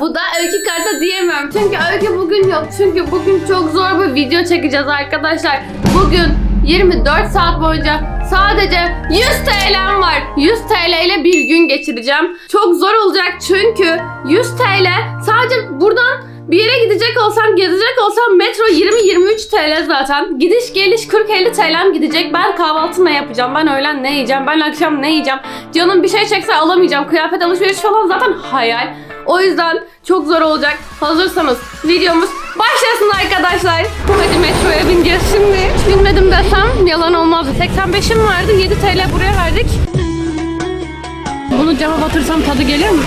Bu da öykü karta diyemem. Çünkü öykü bugün yok. Çünkü bugün çok zor bir video çekeceğiz arkadaşlar. Bugün 24 saat boyunca sadece 100 TL'm var. 100 TL ile bir gün geçireceğim. Çok zor olacak çünkü 100 TL sadece buradan bir yere gidecek olsam, gezecek olsam metro 20-23 TL zaten. Gidiş geliş 40-50 TL'm gidecek. Ben kahvaltı ne yapacağım? Ben öğlen ne yiyeceğim? Ben akşam ne yiyeceğim? Canım bir şey çekse alamayacağım. Kıyafet alışveriş falan zaten hayal. O yüzden çok zor olacak. Hazırsanız videomuz başlasın arkadaşlar. Hadi metroya bineceğiz şimdi. Hiç binmedim desem yalan olmazdı. 85'im vardı. 7 TL buraya verdik. Bunu cama batırsam tadı gelir mi?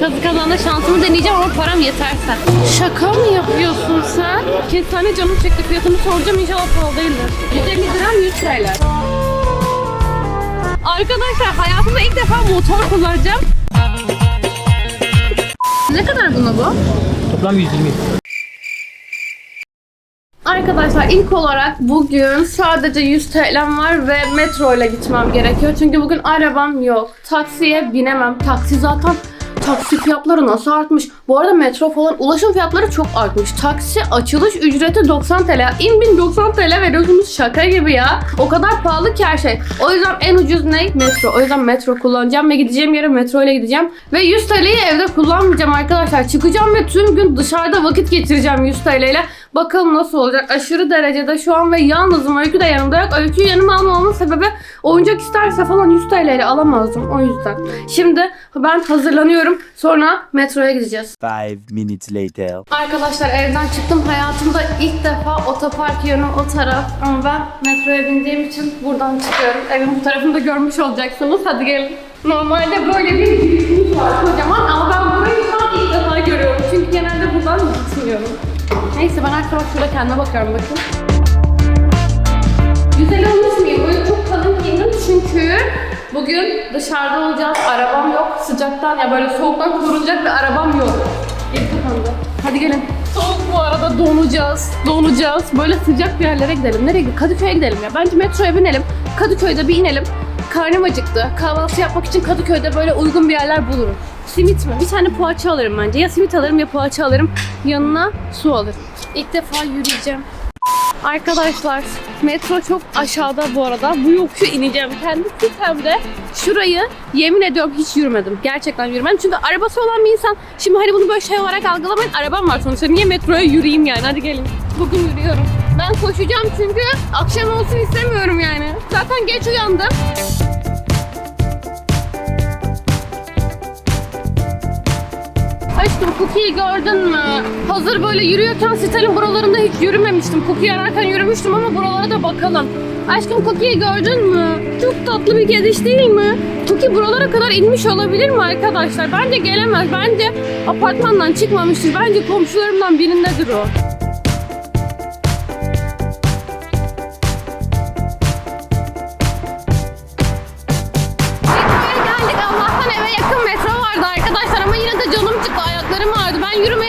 Kazı kazanda şansımı deneyeceğim ama param yeterse. Şaka mı yapıyorsun sen? Kestane canım çekti fiyatını soracağım inşallah pahalı değildir. 150 gram 100 TL. Arkadaşlar hayatımda ilk defa motor kullanacağım. Ne kadar buna bu? Toplam 120. Arkadaşlar ilk olarak bugün sadece 100 TL'm var ve metro ile gitmem gerekiyor. Çünkü bugün arabam yok. Taksiye binemem. Taksi zaten taksi fiyatları nasıl artmış? Bu arada metro falan ulaşım fiyatları çok artmış. Taksi açılış ücreti 90 TL. İn bin 90 TL veriyorsunuz şaka gibi ya. O kadar pahalı ki her şey. O yüzden en ucuz ne? Metro. O yüzden metro kullanacağım ve gideceğim yere metro ile gideceğim. Ve 100 TL'yi evde kullanmayacağım arkadaşlar. Çıkacağım ve tüm gün dışarıda vakit geçireceğim 100 TL ile. Bakalım nasıl olacak. Aşırı derecede şu an ve yalnızım. Öykü de yanımda yok. Öyküyü yanıma almamamın sebebi oyuncak isterse falan 100 TL ile alamazdım. O yüzden. Şimdi ben hazırlanıyorum. Sonra metroya gideceğiz. Five minutes later. Arkadaşlar evden çıktım. Hayatımda ilk defa otopark yönü o taraf. Ama ben metroya bindiğim için buradan çıkıyorum. Evin bu tarafını da görmüş olacaksınız. Hadi gelin. Normalde böyle bir var kocaman ama ben burayı şu an ilk defa görüyorum. Çünkü genelde buradan gitmiyorum. Neyse ben her sabah şurada kendime bakıyorum bakın. Güzel olmuş muyum? Böyle çok kalın giyindim çünkü bugün dışarıda olacağız. Arabam yok. Sıcaktan ya böyle soğuktan korunacak bir arabam yok. Geri kapandı. Hadi gelin. Soğuk bu arada donacağız. Donacağız. Böyle sıcak bir yerlere gidelim. Nereye gidelim? Kadıköy'e gidelim ya. Bence metroya binelim. Kadıköy'de bir inelim. Karnım acıktı. Kahvaltı yapmak için Kadıköy'de böyle uygun bir yerler bulurum. Simit mi? Bir tane poğaça alırım bence. Ya simit alırım ya poğaça alırım. Yanına su alırım. İlk defa yürüyeceğim. Arkadaşlar metro çok aşağıda bu arada. Bu yokuşu ineceğim. Kendi sitemde şurayı yemin ediyorum hiç yürümedim. Gerçekten yürümedim. Çünkü arabası olan bir insan şimdi hani bunu böyle şey olarak algılamayın. Arabam var sonuçta. Niye metroya yürüyeyim yani? Hadi gelin. Bugün yürüyorum. Ben koşacağım çünkü akşam olsun istemiyorum yani. Zaten geç uyandım. Aşkım Cookie'yi gördün mü? Hazır böyle yürüyorken sitenin buralarında hiç yürümemiştim. Cookie ararken yürümüştüm ama buralara da bakalım. Aşkım Cookie'yi gördün mü? Çok tatlı bir kediş değil mi? Cookie buralara kadar inmiş olabilir mi arkadaşlar? Bence gelemez. Bence apartmandan çıkmamıştır. Bence komşularımdan birindedir o. Ayaklarım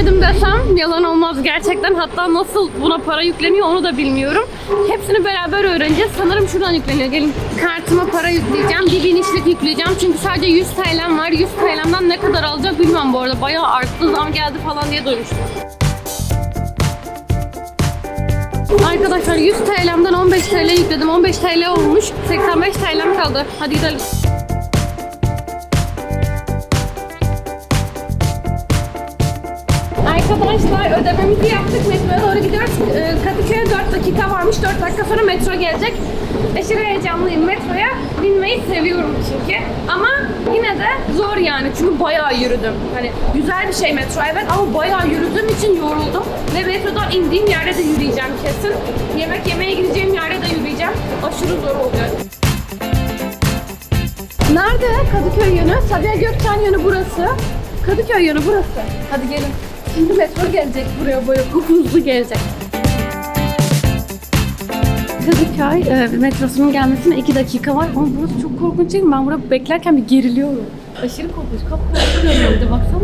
binmedim desem yalan olmaz gerçekten. Hatta nasıl buna para yükleniyor onu da bilmiyorum. Hepsini beraber öğreneceğiz. Sanırım şuradan yükleniyor. Gelin. Kartıma para yükleyeceğim. Bir binişlik yükleyeceğim. Çünkü sadece 100 TL'm var. 100 TL'mden ne kadar alacak bilmem bu arada. Bayağı arttı zam geldi falan diye duymuştum. Arkadaşlar 100 TL'mden 15 TL yükledim. 15 TL olmuş. 85 TL'm kaldı. Hadi gidelim. Arkadaşlar ödememizi yaptık. Metroya doğru gidiyoruz. Ee, Kadıköy'e 4 dakika varmış. 4 dakika sonra metro gelecek. Aşırı heyecanlıyım. Metroya binmeyi seviyorum çünkü. Ama yine de zor yani. Çünkü bayağı yürüdüm. Hani güzel bir şey metro evet ama bayağı yürüdüğüm için yoruldum. Ve metrodan indiğim yerde de yürüyeceğim kesin. Yemek yemeye gideceğim yerde de yürüyeceğim. Aşırı zor olacak. Nerede Kadıköy yönü? Sabiha Gökçen yönü burası. Kadıköy yönü burası. Hadi gelin. Şimdi metro gelecek buraya böyle hızlı gelecek. Kadıköy e, metrosunun gelmesine 2 dakika var ama burası çok korkunç değil mi? Ben burada beklerken bir geriliyorum. Aşırı korkunç. Kapı korkuyorum bir de baksana.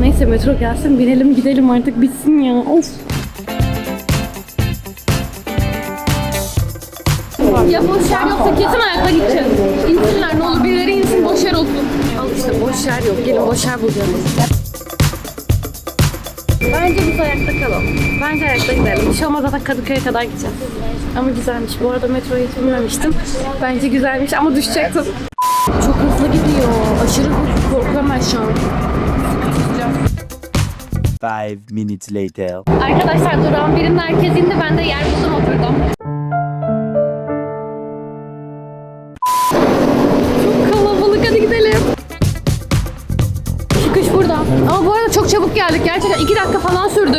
Neyse metro gelsin binelim gidelim artık bitsin ya. Of. Ya boş yer yoksa Bulacağız. Bence biz ayakta kalalım. Bence ayakta gidelim. Bir şey olmaz zaten Kadıköy'e kadar gideceğiz. Ama güzelmiş. Bu arada metroya hiç binmemiştim. Bence güzelmiş ama düşecektim. Çok hızlı gidiyor. Aşırı hızlı. Korkuyorum ben şu an. Five minutes later. Arkadaşlar durağın birinin herkes indi. Ben de yer buldum oturdum.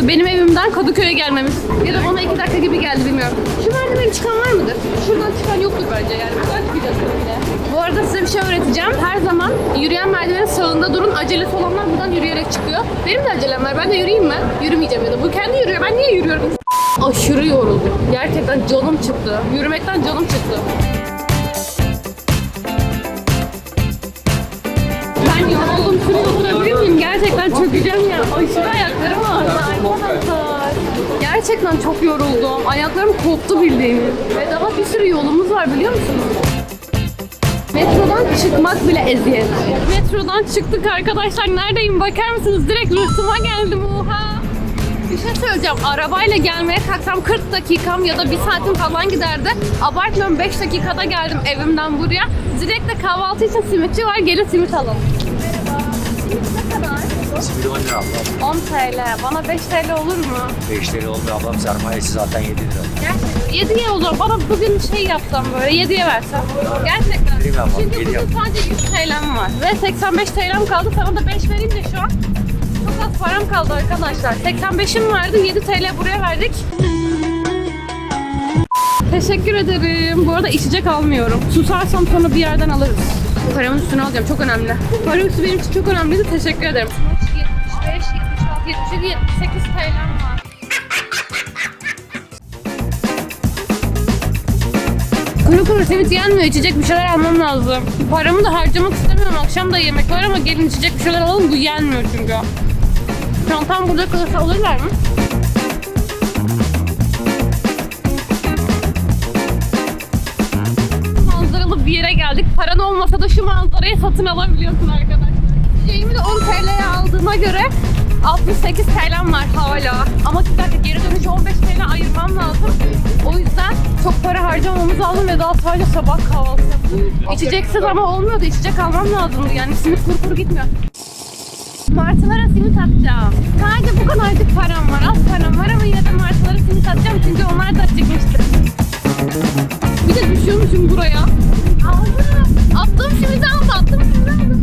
Benim evimden Kadıköy'e gelmemiz. Ya da bana iki dakika gibi geldi bilmiyorum. Şu merdiveni çıkan var mıdır? Şuradan çıkan yoktur bence yani. Buradan çıkacağız bile. Bu arada size bir şey öğreteceğim. Her zaman yürüyen merdivenin sağında durun. Acelesi olanlar buradan yürüyerek çıkıyor. Benim de acelem var. Ben de yürüyeyim mi? Yürümeyeceğim ya da. Bu kendi yürüyor. Ben niye yürüyorum? Aşırı yoruldum. Gerçekten canım çıktı. Yürümekten canım çıktı. Ben yoruldum. Şuraya oturabilir miyim? Gerçekten çökeceğim ya. Aşırı ayaklarım ağrıdı arkadaşlar. Gerçekten çok yoruldum. Ayaklarım koptu bildiğiniz. Ve daha bir sürü yolumuz var biliyor musunuz? Metrodan çıkmak bile eziyet. Metrodan çıktık arkadaşlar. Neredeyim bakar mısınız? Direkt rıhtıma geldim. Oha. Bir şey söyleyeceğim. Arabayla gelmeye kalksam 40 dakikam ya da bir saatim falan giderdi. Abartmıyorum 5 dakikada geldim evimden buraya. Direkt de kahvaltı için simitçi var. Gelin simit alalım. Kadar? Simidi 10 lira ablam. 10 TL. Bana 5 TL olur mu? 5 lira olmuyor ablam. Sermayesi zaten 7 lira. Gerçekten 7'ye olur. Bana bugün şey yapsam böyle 7'ye versem. Gerçekten. Vereyim ablam, Çünkü bugün sadece 100 TL'm var. Ve 85 TL'm kaldı. Sana da 5 vereyim de şu an. Çok az param kaldı arkadaşlar. 85'im vardı. 7 TL buraya verdik. Teşekkür ederim. Bu arada içecek almıyorum. Susarsam sonra bir yerden alırız. Paramın üstüne alacağım. Çok önemli. Para üstü benim için çok önemliydi. Teşekkür ederim. 75, 76, 77, 78 TL'm var. Kuru kuru simit yenmiyor. İçecek bir şeyler almam lazım. Paramı da harcamak istemiyorum. Akşam da yemek var ama gelin içecek bir şeyler alalım. Bu yenmiyor çünkü. Çantam burada kalırsa alırlar mı? Manzaralı bir yere geldik. Paran olmasa da şu manzarayı satın alabiliyorsun arkadaşlar. Şeyimi de 10 TL'ye aldığıma göre 68 TL'm var hala. Ama dakika geri dönüşü 15 TL ayırmam lazım. O yüzden çok para harcamamız lazım ve daha sadece sabah kahvaltısı. İçeceksiz ama olmuyordu. İçecek almam lazımdı. Yani simit kuru kuru gitmiyor. Martılara simit atacağım. Sadece bu kadarcık param var. Az param var ama yine de martılara simit atacağım. Çünkü onlar da acıkmıştır. Bir de düşüyormuşum buraya. Aldı. Attım simidi aldı. Attım simidi aldı.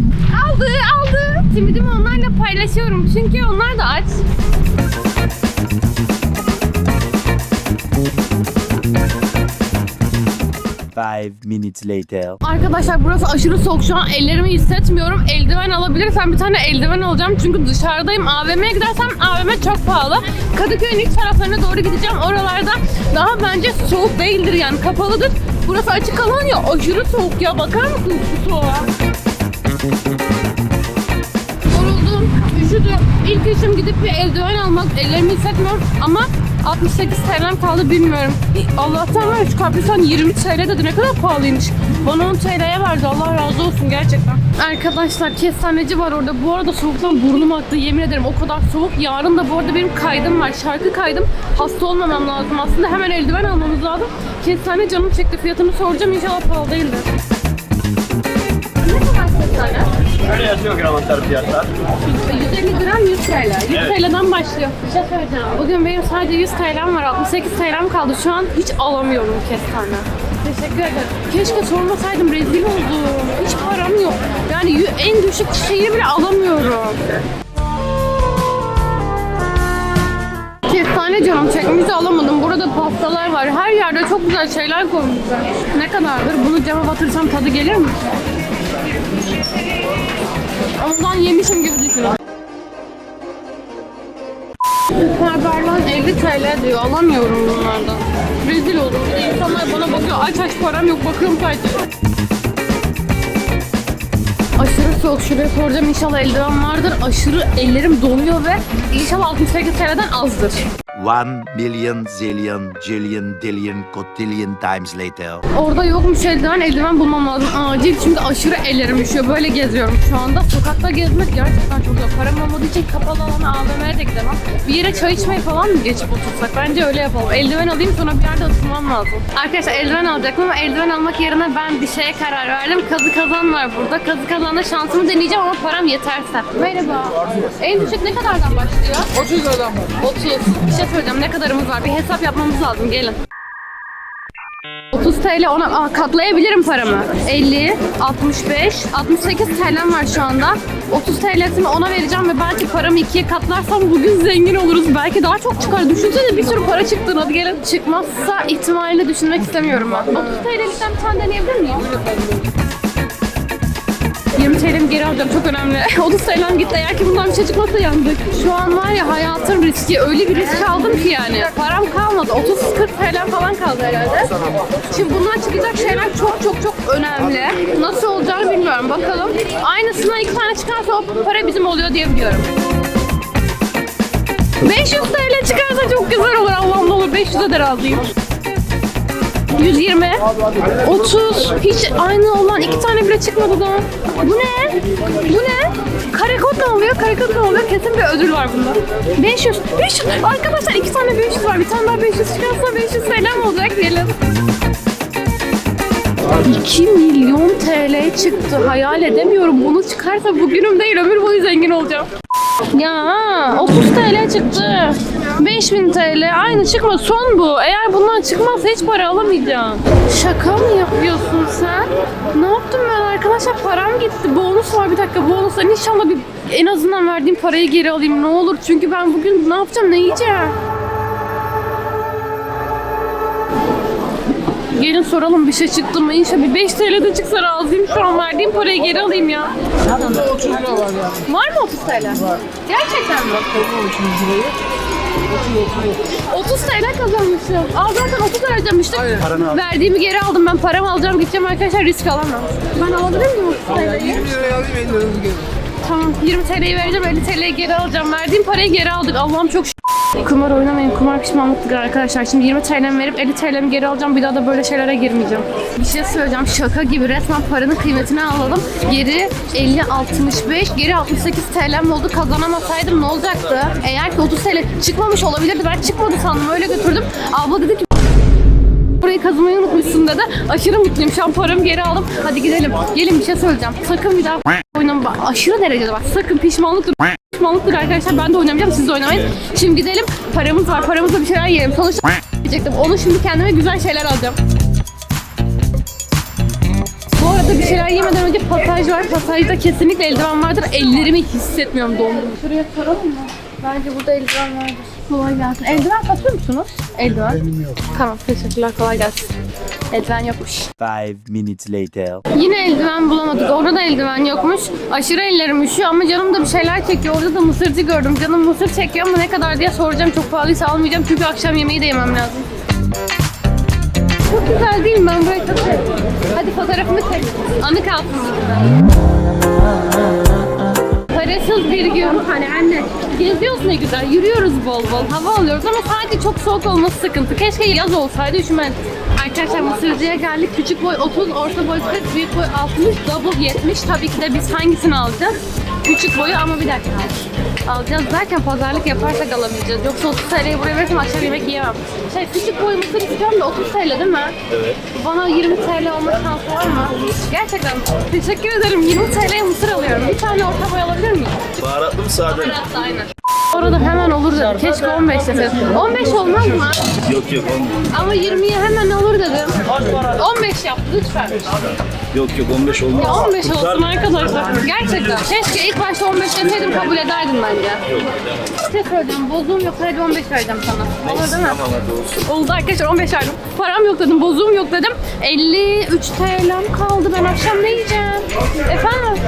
Aldı aldı. Simidimi onlarla paylaşıyorum. Çünkü onlar da aç. Five minutes later. Arkadaşlar burası aşırı soğuk şu an ellerimi hissetmiyorum. Eldiven alabilirsem bir tane eldiven alacağım. Çünkü dışarıdayım. AVM'ye gidersem AVM çok pahalı. Kadıköy'ün iç taraflarına doğru gideceğim. Oralarda daha bence soğuk değildir yani kapalıdır. Burası açık alan ya aşırı soğuk ya. Bakar mısınız şu soğuğa? Yoruldum, üşüdüm. İlk işim gidip bir eldiven almak. Ellerimi hissetmiyorum ama 68 TL'm kaldı bilmiyorum. Allah'tan var şu kaprisan 20 TL dedi ne kadar pahalıymış. Bana 10 TL'ye verdi Allah razı olsun gerçekten. Arkadaşlar kestaneci var orada. Bu arada soğuktan burnum aktı yemin ederim o kadar soğuk. Yarın da bu arada benim kaydım var. Şarkı kaydım. Hasta olmamam lazım aslında. Hemen eldiven almamız lazım. Kestane canım çekti. Fiyatını soracağım inşallah pahalı değildir. Ne kadar kestane? Öyle yazıyor gramantar fiyatlar. 150 gram 100 TL. 100 TL'den başlıyor. Bir şey söyleyeceğim. Bugün benim sadece 100 TL'm var. 68 TL'm kaldı. Şu an hiç alamıyorum kestane. Teşekkür ederim. Keşke sormasaydım. Rezil oldum. Hiç param yok. Yani en düşük şeyi bile alamıyorum. Kestane canım çekmiş de alamadım. Burada pastalar var. Her yerde çok güzel şeyler koymuşlar. Ne kadardır? Bunu cama batırsam tadı gelir mi? Ondan yemişim gibi düşünüyorum. Süperberlan 50 TL diyor. Alamıyorum bunlardan. Rezil oldum. Bir de insanlar bana bakıyor. Aç aç param yok. Bakıyorum kaç. Aşırı soğuk. Şuraya soracağım inşallah eldiven vardır. Aşırı ellerim donuyor ve inşallah 68 TL'den azdır. One million zillion jillion dillion cotillion times later. Orada yokmuş eldiven, eldiven bulmam lazım acil çünkü aşırı ellerim üşüyor. Böyle geziyorum şu anda. Sokakta gezmek gerçekten çok zor. Param olmadığı için kapalı alana AVM'ye de gidemem. Bir yere çay içmeye falan mı geçip otursak? Bence öyle yapalım. Eldiven alayım sonra bir yerde ısınmam lazım. Arkadaşlar eldiven alacaktım ama eldiven almak yerine ben bir şeye karar verdim. Kazı kazan var burada. Kazı kazanda şansımı deneyeceğim ama param yeterse. Merhaba. En düşük ne kadardan başlıyor? 30 liradan var. 30. Bir şey söyleyeceğim. Ne kadarımız var? Bir hesap yapmamız lazım. Gelin. 30 TL ona Aa, katlayabilirim paramı. 50, 65, 68 TL'm var şu anda. 30 TL'sini ona vereceğim ve belki paramı ikiye katlarsam bugün zengin oluruz. Belki daha çok çıkar. Düşünsene bir sürü para çıktığını. Hadi gelin. Çıkmazsa ihtimalini düşünmek istemiyorum ben. 30 TL'likten bir tane deneyebilir miyim? 20 TL'mi geri alacağım çok önemli. 30 TL'm gitti eğer ki bundan bir şey çıkmazsa yandık. Şu an var ya hayatın riski öyle bir risk aldım ki yani. Param kalmadı 30-40 TL falan kaldı herhalde. Şimdi bundan çıkacak şeyler çok çok çok önemli. Nasıl olacağını bilmiyorum bakalım. Aynısından iki tane çıkarsa o para bizim oluyor diye biliyorum. 500 TL çıkarsa çok güzel olur Allah'ım ne olur 500'e de razıyım. 120, 30, hiç aynı olan iki tane bile çıkmadı daha. Bu ne? Bu ne? Karekod ne oluyor? Karekod ne oluyor? Kesin bir ödül var bunda. 500, 500. Arkadaşlar iki tane 500 var. Bir tane daha 500 çıkarsa 500 TL mi olacak diyelim. 2 milyon TL çıktı. Hayal edemiyorum. Bunu çıkarsa bugünüm değil ömür boyu zengin olacağım. Ya 30 TL çıktı. 5000 TL aynı çıkma son bu. Eğer bundan çıkmazsa hiç para alamayacağım. Şaka mı yapıyorsun sen? Ne yaptım ben arkadaşlar param gitti. Bonus var bir dakika bonus var. İnşallah bir en azından verdiğim parayı geri alayım ne olur. Çünkü ben bugün ne yapacağım ne yiyeceğim? Gelin soralım bir şey çıktı mı? İnşallah bir 5 TL de çıksa razıyım. Şu an verdiğim parayı geri alayım ya. Burada 30 lira var yani. Var mı 30 TL? Gerçekten mi? 30 TL kazanmışım. Aa zaten 30 lira ödemiştim. Verdiğimi geri aldım. Ben paramı alacağım gideceğim arkadaşlar risk alamam. Ben alabilir miyim 30 TL'yi? 20 liraya alayım 50 liranızı geri. Tamam 20 TL'yi vereceğim 50 TL'yi geri alacağım. Verdiğim parayı geri aldık. Allah'ım çok şükür. Kumar oynamayın. Kumar pişmanlıktır arkadaşlar. Şimdi 20 TL'mi verip 50 TL'mi geri alacağım. Bir daha da böyle şeylere girmeyeceğim. Bir şey söyleyeceğim. Şaka gibi resmen paranın kıymetini alalım. Geri 50, 65, geri 68 TL'm oldu. Kazanamasaydım ne olacaktı? Eğer ki 30 TL çıkmamış olabilirdi. Ben çıkmadı sandım. Öyle götürdüm. Abla dedi ki Burayı kazımayı unutmuşsun dedi. Aşırı mutluyum. Şu an paramı geri aldım. Hadi gidelim. Gelin bir şey söyleyeceğim. Sakın bir daha Bak, Aşırı derecede bak. Sakın pişmanlıktır. Pişmanlıktır arkadaşlar. Ben de oynamayacağım. Siz de oynamayın. Şimdi gidelim. Paramız var. Paramızla bir şeyler yiyelim. Sonuçta diyecektim. Onu şimdi kendime güzel şeyler alacağım. Bu arada bir şeyler yemeden önce pasaj var. Pasajda kesinlikle eldiven vardır. Ellerimi hissetmiyorum dondum. Şuraya soralım mı? Bence burada eldiven vardır. Kolay gelsin. Eldiven satıyor musunuz? Eldiven. Benim yok. Tamam teşekkürler kolay gelsin. Eldiven yokmuş. Five minutes later. Yine eldiven bulamadık. Orada da eldiven yokmuş. Aşırı ellerim üşüyor ama canım da bir şeyler çekiyor. Orada da mısırcı gördüm. Canım mısır çekiyor ama ne kadar diye soracağım. Çok pahalıysa almayacağım çünkü akşam yemeği de yemem lazım. Çok güzel değil mi? Ben burayı çok sevdim. Hadi fotoğrafımı çek. Anı kalsın. Parasız bir gün. Hani anne geziyoruz ne güzel. Yürüyoruz bol bol. Hava alıyoruz ama sadece çok soğuk olması sıkıntı. Keşke yaz olsaydı üşümezdik. Arkadaşlar Mısırcı'ya geldik. Küçük boy 30, orta boy 40, büyük boy 60, double 70. Tabii ki de biz hangisini alacağız? Küçük boyu ama bir dakika. Alacağız derken pazarlık yaparsak alamayacağız. Yoksa 30 TL'yi buraya verirsem akşam yemek yiyemem. Şey küçük boy mısır istiyorum da 30 TL değil mi? Evet. Bana 20 TL olma şansı var mı? Gerçekten teşekkür ederim. 20 TL'ye mısır alıyorum. Bir tane orta boy alabilir miyim? Baharatlı mı sade? Baharatlı aynen. Orada hemen olur dedim. Keşke 15 deseydim. 15 olmaz mı? Yok yok olmuyor. Ama 20'ye hemen olur dedim. 15 yap lütfen. Yok yok 15 olmaz. Ya 15 olsun arkadaşlar. Gerçekten. Keşke ilk başta 15 deseydim kabul ederdim bence. Bir şey söyleyeceğim. Bozuğum yok. Hadi 15 vereceğim sana. Olur değil mi? Tamam hadi olsun. Oldu arkadaşlar 15 verdim. Param yok dedim, bozuğum yok dedim. 53 TL'm kaldı. Ben akşam ne yiyeceğim? Efendim?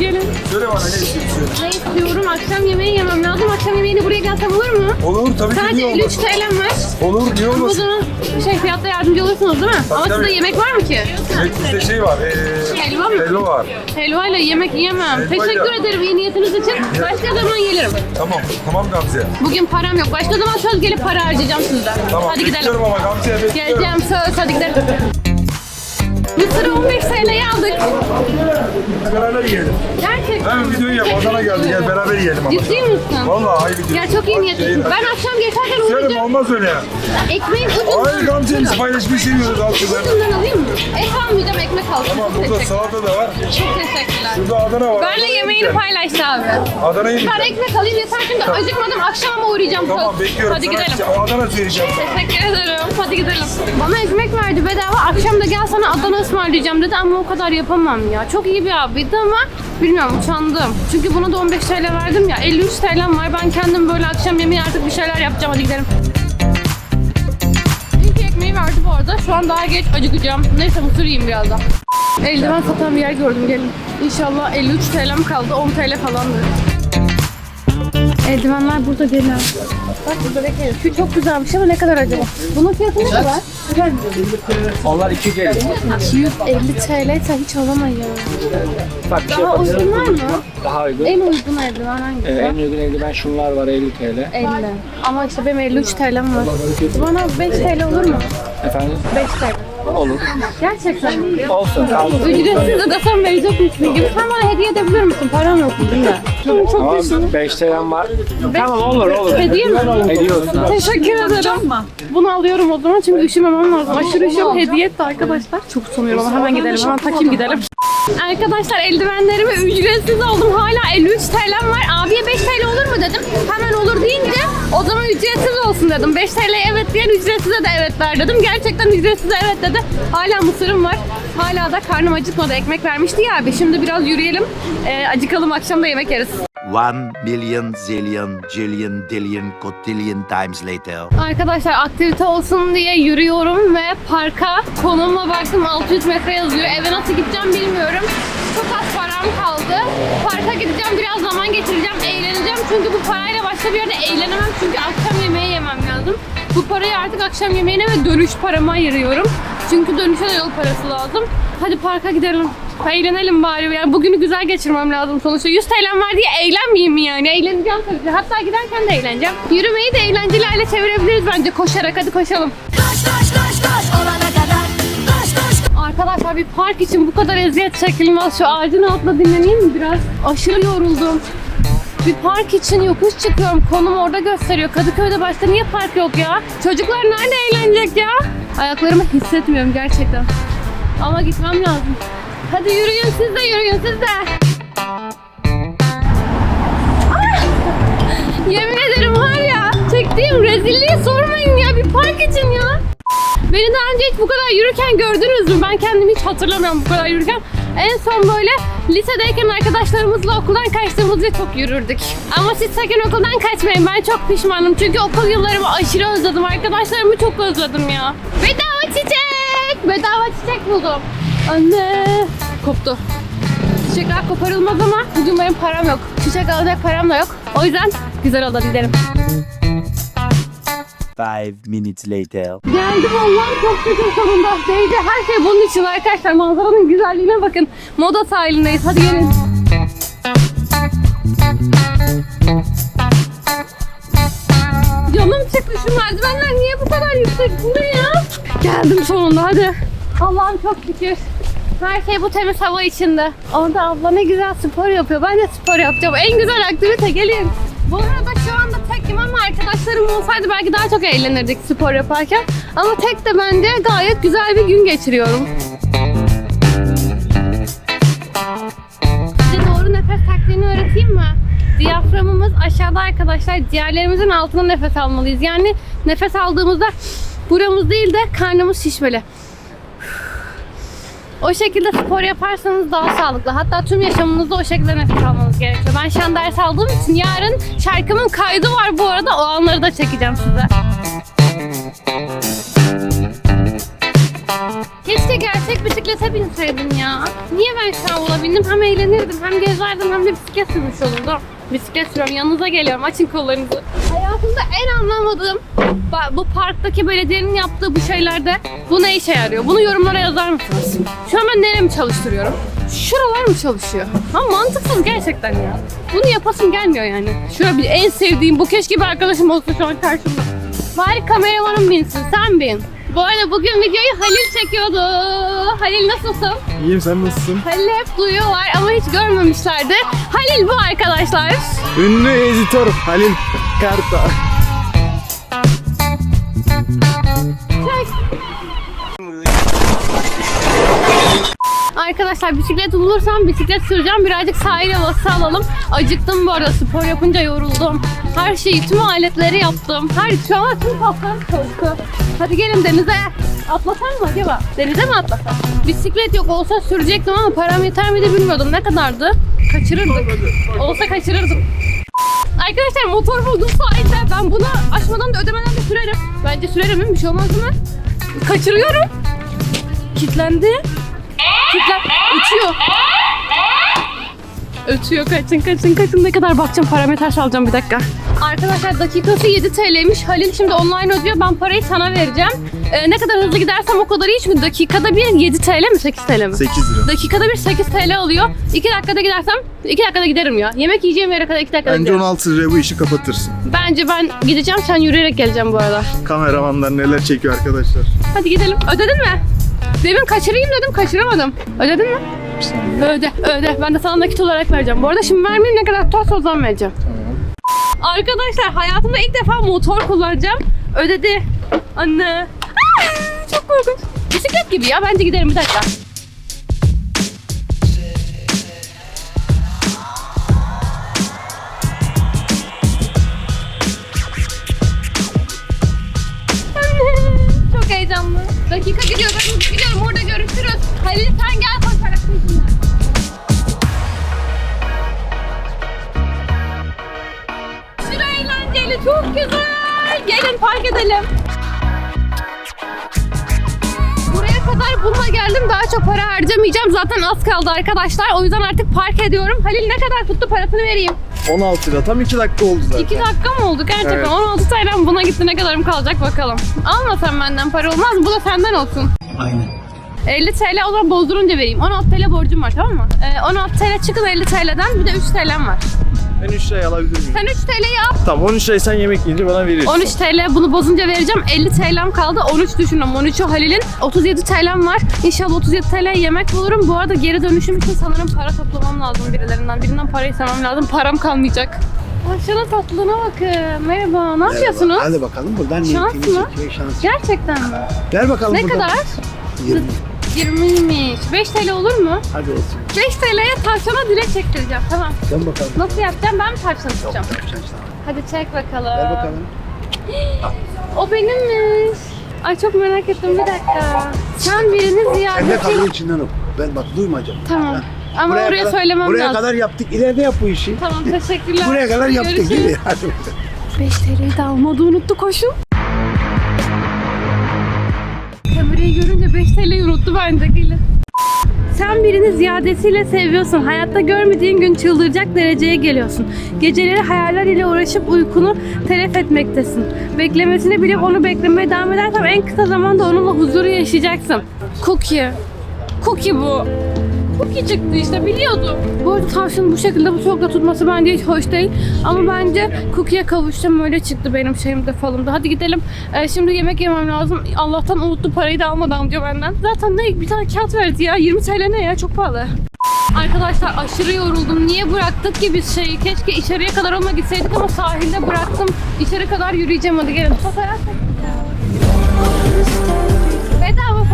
Gelin. Söyle bana ne istiyorsun? Ne istiyorum? Akşam yemeği yemem lazım. Akşam yemeğini buraya gelsem olur mu? Olur tabii ki Sadece niye 53 olmasın? TL'm var. Olur niye O olmasın? zaman şey fiyatta yardımcı olursunuz değil mi? Ama tabii. sizde yemek var mı ki? Evet bizde şey var. Ee, Helva mı? helva var. Helvayla yemek. Helvayla- Teşekkür ederim iyi niyetiniz için. Başka zaman gelirim. Tamam. Tamam Gamze. Bugün param yok. Başka zaman söz gelip para harcayacağım sizden. Tamam. Hadi gidelim. bekliyorum ama Gamze'ye bekliyorum. Geleceğim söz. Hadi gidelim. Mısırı 15 TL'ye aldık. Beraber yiyelim. Gerçekten. Ben videoyu yap. Adana geldi. Gel beraber yiyelim ama. Ciddi misin? Vallahi hayır. Ya çok iyi niyetlisin. Ben akşam geçerken uğrayacağım. olmaz öyle ya. Ekmeğin Hayır ucundan, Gamze biz paylaşmayı seviyoruz al şuradan. ucundan alayım mı? Et almayacağım ekmek alsın. Tamam burada salata da var. Çok teşekkürler. Şurada Adana var. Benle yemeğini paylaştı abi. Adana'ya Ben gideceğim. ekmek alayım yeter şimdi acıkmadım akşama uğrayacağım. Tamam bekliyorum. Hadi gidelim. Adana söyleyeceğim. Teşekkür ederim. Hadi gidelim. Bana ekmek verdi bedava. Akşam da gel sana Adana ısmarlayacağım dedi ama o kadar yapamam ya. Çok iyi bir abiydi ama bilmiyorum utandım. Çünkü buna da 15 TL verdim ya. 53 TL'm var. Ben kendim böyle akşam yemeği artık bir şeyler yapacağım. Hadi gidelim. İlk ekmeği verdi bu arada. Şu an daha geç acıkacağım. Neyse mısır yiyeyim biraz daha. Eldiven satan bir yer gördüm gelin. İnşallah 53 TL'm kaldı. 10 TL falandır. Eldivenler burada gelin. Bak burada bekleyin. Şu çok güzelmiş ama ne kadar acaba? Bunun fiyatı ne kadar? Onlar 250. 250 TL ise hiç alamayız. Bak bir şey Daha uygun var mı? Daha uygun. En uygun eldiven hangisi? Ee, en uygun eldiven şunlar var 50 TL. 50. Ama işte benim 53 TL'm var. Bana 5 TL olur mu? Efendim? 5 TL. Olur. Gerçekten mi? Olsun. Ücretsiz ödesem verecek misin gibi. Sen bana hediye edebilir misin? Param yok değil mi? Çok çok Ama teşekkür 5 TL'm var. Tamam olur olur. Hediye mi? Hediye olsun. Teşekkür ederim. Bunu alıyorum o zaman çünkü üşümemem lazım. Aşırı üşüyorum. Hediye etti arkadaşlar. Çok utanıyorum ama hemen gidelim. Hemen takayım gidelim. Arkadaşlar eldivenlerimi ücretsiz aldım. Hala 53 TL'm var. Abiye 5 TL olur mu dedim. Hemen olur deyince o zaman ücretsiz olsun dedim. 5 TL evet diyen ücretsize de evet ver dedim. Gerçekten ücretsize evet dedi. Hala mısırım var. Hala da karnım acıkmadı. Ekmek vermişti ya abi. Şimdi biraz yürüyelim. Ee, acıkalım akşam da yemek yeriz. One million zillion jillion dillion cotillion times later. Arkadaşlar aktivite olsun diye yürüyorum ve parka konumla baktım 600 metre yazıyor. Eve nasıl gideceğim bilmiyorum. Çok az param kaldı. Parka gideceğim biraz zaman geçireceğim eğleneceğim. Çünkü bu parayla başka bir yerde eğlenemem. Çünkü akşam yemeği yemem lazım. Bu parayı artık akşam yemeğine ve dönüş parama ayırıyorum. Çünkü dönüşe de yol parası lazım. Hadi parka gidelim. Eğlenelim bari. Yani bugünü güzel geçirmem lazım sonuçta. 100 TL'm var diye eğlenmeyeyim mi yani? Eğleneceğim tabii ki. Hatta giderken de eğleneceğim. Yürümeyi de eğlenceli hale çevirebiliriz bence koşarak. Hadi koşalım. Koş koş koş koş olana kadar Koş koş Arkadaşlar bir park için bu kadar eziyet çekilmez. Şu ağacın altında dinleneyim mi biraz? Aşırı yoruldum. Bir park için yokuş çıkıyorum. Konum orada gösteriyor. Kadıköy'de başka niye park yok ya? Çocuklar nerede eğlenecek ya? Ayaklarımı hissetmiyorum gerçekten. Ama gitmem lazım. Hadi yürüyün siz de yürüyün siz de. Ah! Yemin ederim var ya çektiğim rezilliği sormayın ya bir park için ya. Beni daha önce hiç bu kadar yürürken gördünüz mü? Ben kendimi hiç hatırlamıyorum bu kadar yürürken. En son böyle lisedeyken arkadaşlarımızla okuldan kaçtığımızda çok yürürdük. Ama siz sakın okuldan kaçmayın. Ben çok pişmanım. Çünkü okul yıllarımı aşırı özledim. Arkadaşlarımı çok özledim ya. Bedava çiçek! Bedava çiçek buldum. Anne! Koptu. Çiçekler koparılmaz ama bugün benim param yok. Çiçek alacak param da yok. O yüzden güzel gidelim. Five minutes later. Geldim Allah'ım çok şükür sonunda. Değdi her şey bunun için arkadaşlar. Manzaranın güzelliğine bakın. Moda sahilindeyiz. Hadi gelin. Canım çıktı şu merdivenler niye bu kadar yüksek? Bu ne ya? Geldim sonunda hadi. Allah'ım çok şükür. Her şey bu temiz hava içinde. Orada abla ne güzel spor yapıyor. Ben de spor yapacağım. En güzel aktivite gelin. Bu arada arkadaşlarım olsaydı belki daha çok eğlenirdik spor yaparken. Ama tek de bence gayet güzel bir gün geçiriyorum. Size doğru nefes taktiğini öğreteyim mi? Diyaframımız aşağıda arkadaşlar. Ciğerlerimizin altına nefes almalıyız. Yani nefes aldığımızda buramız değil de karnımız şişmeli. O şekilde spor yaparsanız daha sağlıklı. Hatta tüm yaşamınızda o şekilde nefes almanız gerekiyor. Ben şu an ders aldığım için yarın şarkımın kaydı var bu arada. O anları da çekeceğim size. Keşke gerçek bisiklete binseydin ya. Niye ben şu an bindim? Hem eğlenirdim hem gezerdim hem de bisiklet sürmüş olurdum. Bisiklet sürüyorum yanınıza geliyorum açın kollarınızı. Hayatımda en anlamadığım bu parktaki belediyenin yaptığı bu şeylerde bu ne işe yarıyor? Bunu yorumlara yazar mısınız? Şu an ben neremi çalıştırıyorum? Şuralar mı çalışıyor? Ama mantıksız gerçekten ya. Bunu yapasım gelmiyor yani. Şurada bir en sevdiğim bu keşke bir arkadaşım olsa şu an karşımda. Bari kameramanım binsin sen bin. Bu arada bugün videoyu Halil çekiyordu. Halil nasılsın? İyiyim sen nasılsın? Halil hep duyuyorlar ama hiç görmemişlerdi. Halil bu arkadaşlar. Ünlü editör Halil Karta. Arkadaşlar bisiklet bulursam bisiklet süreceğim. Birazcık sahil havası alalım. Acıktım bu arada. Spor yapınca yoruldum. Her şeyi, tüm aletleri yaptım. Her şu an tüm kaslarım çalıştı. Hadi gelin denize. Atlasam mı acaba? Denize mi atlasam? Bisiklet yok olsa sürecektim ama param yeter miydi bilmiyordum. Ne kadardı? Kaçırırdık. Olsa kaçırırdım. Arkadaşlar motor buldum sahilde. Ben buna aşmadan da ödemeden de sürerim. Bence sürerim? Bir şey olmaz mi? Kaçırıyorum. Kitlendi. Kitlen uçuyor. Ötüyor kaçın kaçın kaçın ne kadar bakacağım parametre alacağım bir dakika. Arkadaşlar dakikası 7 TL'ymiş. Halil şimdi online ödüyor. Ben parayı sana vereceğim. Ee, ne kadar hızlı gidersem o kadar iyi. Çünkü dakikada bir 7 TL mi 8 TL mi? 8 lira. Dakikada bir 8 TL alıyor. 2 dakikada gidersem 2 dakikada giderim ya. Yemek yiyeceğim yere kadar 2 dakikada Bence giderim. 16 liraya bu işi kapatırsın. Bence ben gideceğim sen yürüyerek geleceğim bu arada. Kameramanlar neler çekiyor arkadaşlar. Hadi gidelim. Ödedin mi? Demin kaçırayım dedim kaçıramadım. Ödedin mi? Öde, öde. Ben de sana nakit olarak vereceğim. Bu arada şimdi vermeyeyim ne kadar tutarsa o zaman vereceğim. Arkadaşlar hayatımda ilk defa motor kullanacağım. Ödedi. Anne. Aa, çok korkunç. Bisiklet gibi ya. Bence gidelim bir dakika. Az kaldı arkadaşlar. O yüzden artık park ediyorum. Halil ne kadar tuttu parasını vereyim. 16 lira. Tam 2 dakika oldu zaten. 2 dakika mı oldu gerçekten? Evet. 16 TL'm buna gitti ne kadarım kalacak bakalım. Alma sen benden para olmaz? Bu da senden olsun. Aynen. 50 TL o zaman bozdurunca vereyim. 16 TL borcum var tamam mı? Ee, 16 TL çıkın 50 TL'den bir de 3 TL'm var. Ben 3 liraya alabilir miyim? Sen 3 TL'yi al. Tamam 13 lirayı sen yemek yiyince bana verirsin. 13 TL bunu bozunca vereceğim. 50 TL'm kaldı. 13 düşünüyorum. 13'ü Halil'in. 37 TL'm var. İnşallah 37 TL yemek bulurum. Bu arada geri dönüşüm için sanırım para toplamam lazım birilerinden. Birinden para istemem lazım. Param kalmayacak. Ay şunun tatlılığına bakın. Merhaba. Ne yapıyorsunuz? Hadi bakalım buradan ne Şans kimi mı? çekiyor şans. Gerçekten mi? Ver bakalım Ne buradan. kadar? 20. 20'ymiş. 5 TL olur mu? Hadi olsun. 5 TL'ye tavşana dilek çektireceğim. Tamam. Sen bakalım. Nasıl yapacağım? Ben mi tavşan tutacağım? Şans sana. Hadi çek bakalım. Ver bakalım. O benimmiş. Ay çok merak ettim bir dakika. Sen birini Sen de ziyaret kadın içinden oku. Ben bak duymayacağım. Tamam. Ha. Ama Buraya oraya kadar- söylemem Buraya lazım. kadar yaptık. İleride yap bu işi. Tamam teşekkürler. Buraya kadar yaptık Görüşürüz. Hadi bakalım. 5 TL'yi de almadı unuttu koşun. TL'yi unuttu bence gelin. Sen birini ziyadesiyle seviyorsun. Hayatta görmediğin gün çıldıracak dereceye geliyorsun. Geceleri hayaller ile uğraşıp uykunu telef etmektesin. Beklemesini bilip onu beklemeye devam edersen en kısa zamanda onunla huzuru yaşayacaksın. Cookie. Cookie bu. Cookie çıktı işte biliyordum. Bu arada tavşanın bu şekilde bu soğukta tutması bence hiç hoş değil. Ama bence Cookie'ye kavuşacağım öyle çıktı benim şeyimde falımda. Hadi gidelim. Ee, şimdi yemek yemem lazım. Allah'tan unuttu parayı da almadan diyor benden. Zaten ne bir tane kağıt verdi ya. 20 TL ne ya çok pahalı. Arkadaşlar aşırı yoruldum. Niye bıraktık ki biz şeyi? Keşke içeriye kadar onunla gitseydik ama sahilde bıraktım. İçeri kadar yürüyeceğim hadi gelin. Fotoğraf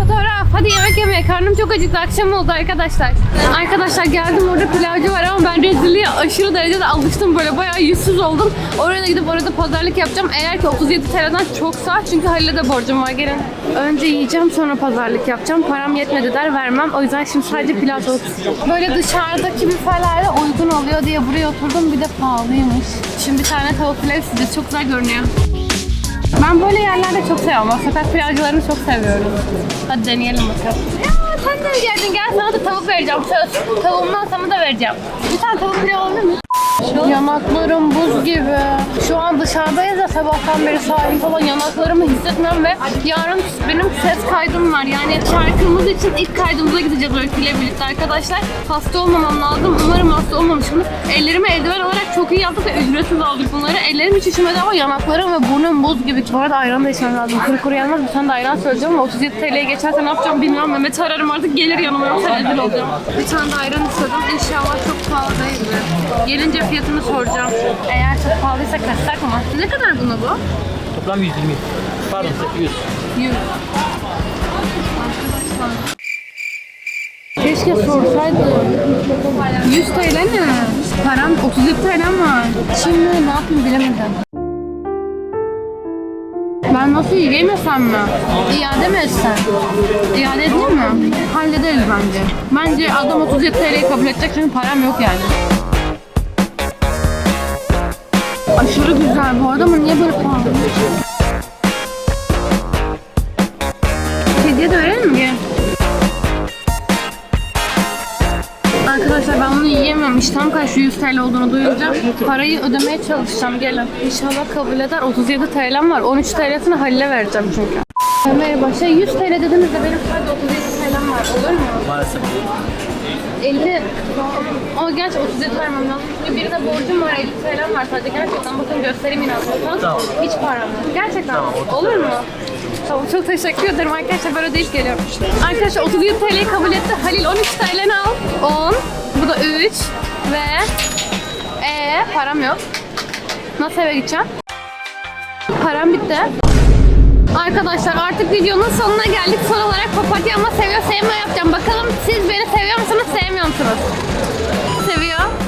fotoğraf. Hadi yemek yemeye. Karnım çok acıktı. Akşam oldu arkadaşlar. Arkadaşlar geldim orada pilavcı var ama ben rezilliğe aşırı derecede alıştım. Böyle bayağı yüzsüz oldum. Oraya da gidip orada pazarlık yapacağım. Eğer ki 37 TL'den çoksa çünkü Halil'e de borcum var. Gelin. Önce yiyeceğim sonra pazarlık yapacağım. Param yetmedi der vermem. O yüzden şimdi sadece pilav tavuk. Böyle dışarıdaki büfelerde uygun oluyor diye buraya oturdum. Bir de pahalıymış. Şimdi bir tane tavuk pilav isteyeceğiz. Çok güzel görünüyor. Ben böyle yerlerde çok seviyorum. O sokak çok seviyorum. Hadi deneyelim bakalım. sen de mi geldin? Gel sana da tavuk vereceğim söz. Tavuğumdan sana da vereceğim. Bir tane tavuk pilav alabilir miyim? Yanaklarım buz gibi. Şu an dışarıdayız ya sabahtan beri sahil falan yanaklarımı hissetmem ve yarın benim ses kaydım var. Yani şarkımız için ilk kaydımıza gideceğiz Öykü birlikte arkadaşlar. Hasta olmamam lazım. Umarım hasta olmamışımdır. Ellerimi eldiven olarak çok iyi yaptık ve ücretsiz aldık bunları. Ellerim hiç üşümedi ama yanaklarım ve burnum buz gibi. Bu arada ayran da içmem lazım. Kuru kuru yanmaz. Bir tane de ayran söyleyeceğim ama 37 TL'ye geçerse ne yapacağım bilmiyorum. Mehmet'i ararım artık gelir yanıma yoksa rezil olacağım. Bir tane de ayran istedim. İnşallah çok pahalı değildir. Gelince fiyatını soracağım. Eğer çok pahalıysa kaçsak mı? Ne kadar buna bu? Toplam 120. Pardon 100. 100. Keşke sorsaydım. 100 TL ne? Param 37 TL'm var. Şimdi ne yapayım bilemedim. Ben nasıl yiyemesem mi? İade mi etsem? İade edeyim mi? Hallederiz bence. Bence adam 37 TL'yi kabul edecek çünkü param yok yani. Aşırı güzel bu arada ama niye böyle pahalı? Hediye de verelim mi? Arkadaşlar ben bunu yiyemem. İştahım kaç 100 TL olduğunu duyunca parayı ödemeye çalışacağım. Gelin. İnşallah kabul eder. 37 TL'm var. 13 TL'sini Halil'e vereceğim çünkü. Merhaba. Şey 100 TL dediniz de benim sadece 37 TL'm var. Olur mu? Maalesef. 50 ama gerçi 37 vermem lazım. Çünkü birine borcum var 50 TL'm var sadece. Gerçekten bakın göstereyim inanmıyorsanız. Tamam. Hiç param yok. Gerçekten. Olur mu? Tamam çok teşekkür ederim arkadaşlar. Ben ödeyip geliyorum. Arkadaşlar 37 TL'yi kabul etti. Halil 13 TL'ni al. 10. Bu da 3. Ve ee param yok. Nasıl eve gideceğim? Param bitti. Arkadaşlar artık videonun sonuna geldik. Son olarak papatya ama seviyor sevmiyor yapacağım. Bakalım siz beni seviyor musunuz sevmiyor musunuz?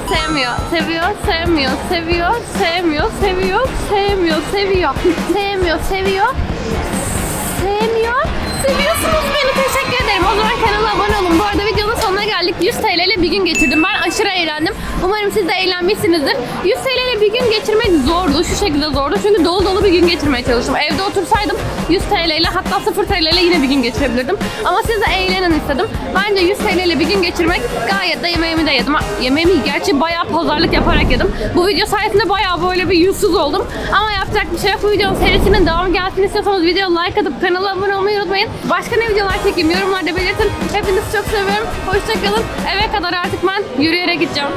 Sevmiyor, seviyor, sevmiyor, seviyor, sevmiyor, seviyor, sevmiyor, seviyor, sevmiyor, seviyor, sevmiyor. Seviyorsunuz beni teşekkür ederim. O zaman kanala abone 100 TL ile bir gün geçirdim. Ben aşırı eğlendim. Umarım siz de eğlenmişsinizdir. 100 TL ile bir gün geçirmek zordu. Şu şekilde zordu. Çünkü dolu dolu bir gün geçirmeye çalıştım. Evde otursaydım 100 TL ile hatta 0 TL ile yine bir gün geçirebilirdim. Ama siz de eğlenin istedim. Bence 100 TL ile bir gün geçirmek gayet de yemeğimi de yedim. Yemeğimi gerçi bayağı pazarlık yaparak yedim. Bu video sayesinde bayağı böyle bir yüzsüz oldum. Ama yapacak bir şey yok. Bu videonun serisinin devamı gelsin istiyorsanız videoya like atıp kanala abone olmayı unutmayın. Başka ne videolar çekeyim yorumlarda belirtin. Hepinizi çok seviyorum. Hoşçakalın. Eve kadar artık ben yürüyerek gideceğim.